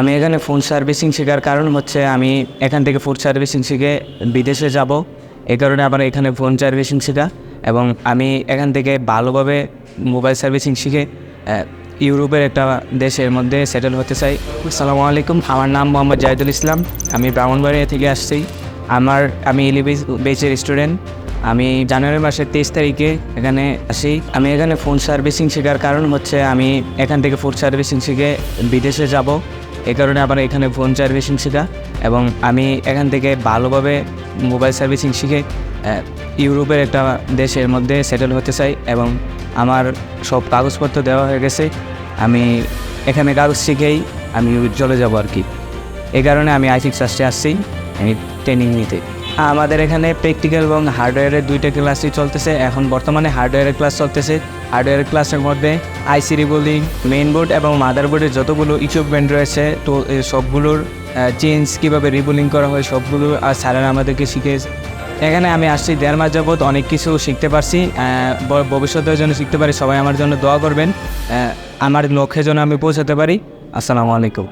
আমি এখানে phone servicing শেখার কারণ হচ্ছে আমি এখান থেকে ফুড সার্ভিসিং শিখে বিদেশে যাব। এই কারণে আবার এখানে ফোন সার্ভিসিং শেখা এবং আমি এখান থেকে ভালোভাবে মোবাইল সার্ভিসিং শিখে ইউরোপের একটা দেশের মধ্যে সেটেল হতে চাই। আসসালামু আলাইকুম, আমার নাম মোহাম্মদ জাহিদুল ইসলাম। আমি ব্রাহ্মণবাড়িয়া থেকে আসছি। আমার, আমি ইলিবিস বেচের স্টুডেন্ট আমি জানুয়ারি মাসের তেইশ তারিখে এখানে আসি। আমি এখানে ফোন সার্ভিসিং শেখার কারণ হচ্ছে আমি এখান থেকে ফুড সার্ভিসিং শিখে বিদেশে যাব। এই কারণে আবার এখানে ফোন সার্ভিসিং শেখা এবং আমি এখান থেকে ভালোভাবে মোবাইল সার্ভিসিং শিখে ইউরোপের একটা দেশের মধ্যে সেটেল হতে চাই এবং আমার সব কাগজপত্র দেওয়া হয়ে গেছে। আমি এখানে কাগজ শিখেই আমি চলে যাব আর কি। এই কারণে আমি আইসিক সাস্টে আসছি, আমি ট্রেনিং নিতে। আমাদের এখানে প্র্যাকটিক্যাল এবং হার্ডওয়্যারের দুইটা ক্লাসই চলতেছে। এখন বর্তমানে হার্ডওয়্যারের ক্লাস চলতেছে। হার্ডওয়্যারের ক্লাসের মধ্যে আইসি রিবোলিং মেইন বোর্ড এবং মাদারবোর্ডের যতগুলো ইকুইপমেন্ট রয়েছে, তো সবগুলোর চেঞ্জ কীভাবে রিবোলিং করা হয় সবগুলো আর স্যারেরা আমাদেরকে শিখেছে এখানে আমি আসছি দেড় মাস যাবৎ অনেক কিছু শিখতে পারছি। ভবিষ্যতের জন্য শিখতে পারি, সবাই আমার জন্য দোয়া করবেন। আমার লক্ষ্যের জন্য আমি পৌঁছাতে পারি। আসসালামু আলাইকুম।